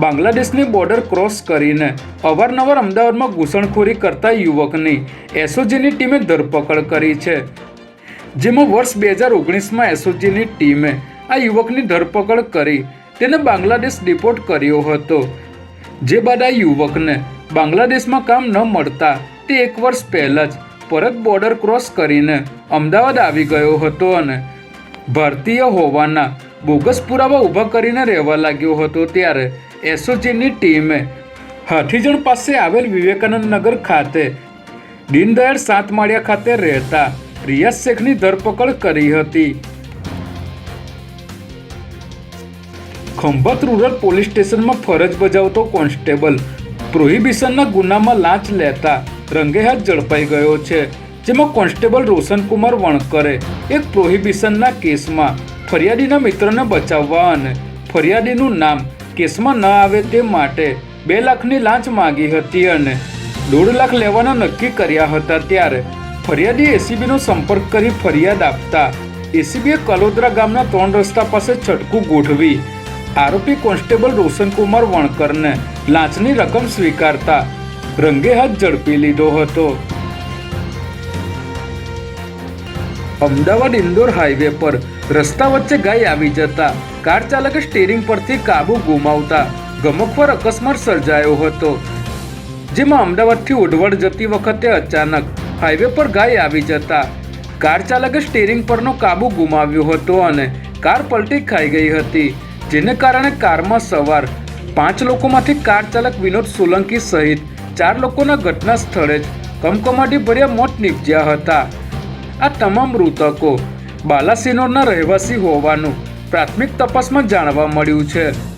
બાંગ્લાદેશની border cross કરીને અવારનવાર અમદાવાદમાં ઘૂસણખોરી કરતા યુવકની એસઓજીની ટીમે ધરપકડ કરી છે. જેમાં વર્ષ બે હજાર ઓગણીસમાં એસઓજીની ટીમે આ યુવકની ધરપકડ કરી તેને બાંગ્લાદેશ ડિપોર્ટ કર્યો હતો. જે બાદ આ યુવકને બાંગ્લાદેશમાં કામ ન મળતા તે એક વર્ષ પહેલાં જ પરત બોર્ડર ક્રોસ કરીને અમદાવાદ આવી ગયો હતો અને ભારતીય હોવાના બોગસ પુરાવા ઊભા કરીને રહેવા લાગ્યો હતો ત્યારે એસઓજીની ટીમે હાથીજણ પાસે આવેલ વિવેકાનંદ નગર ખાતે દીનદયાળ સાતમાળિયા ખાતે રહેતા રિયાઝ શેખની ધરપકડ કરી હતી. ખંભાત રૂરલ પોલીસ સ્ટેશનમાં ફરજ બજાવતો કોન્સ્ટેબલ પ્રોહિબિશનના ગુનામાં લાંચ લેતા રંગે હાથ ઝડપાઈ ગયો છે, જેમાં કોન્સ્ટેબલ રોશનકુમાર વણકરે એક પ્રોહિબિશનના કેસમાં ફરિયાદીના મિત્રને બચાવવા અને ફરિયાદીનું નામ કેસમાં ન આવે તે માટે બે લાખની લાંચ માગી હતી અને દોઢ લાખ લેવાના નક્કી કર્યા હતા ત્યારે ફરિયાદી એસીબીનો સંપર્ક કરી ફરિયાદ આપતા એસીબીએ કલોદરા ગામના ત્રણ રસ્તા પાસે છટકું ગોઠવી આરોપી કોન્સ્ટેબલ રોશનકુમાર વણકરને લાંચની રકમ સ્વીકારતા રંગે હાથ ઝડપી લીધો હતો. અમદાવાદ ઇન્દોર હાઈવે પર રસ્તા વચ્ચે ગાય આવી જતા. કાર ચાલકે સ્ટેરિંગ પરથી કાબુ ગુમાવતા. ગમકવાર અકસ્માત સર્જાયો હતો. જેમાં અમદાવાદથી ઉડવડ જતી વખતે અચાનક હાઈવે પર ગાય આવી જતા. કાર ચાલકે સ્ટેરિંગ પરનો કાબુ ગુમાવ્યો હતો અને કાર પલટી ખાઈ ગઈ હતી, જેને કારણે કારમાં સવાર પાંચ લોકોમાંથી કાર ચાલક વિનોદ સોલંકી સહિત ચાર લોકોના ઘટના સ્થળે જ કમકમાટી ભર્યા મોત નીપજ્યા હતા. આ તમામ મૃતકો બાલાસિનોરના રહેવાસી હોવાનું પ્રાથમિક તપાસમાં જાણવા મળ્યું છે.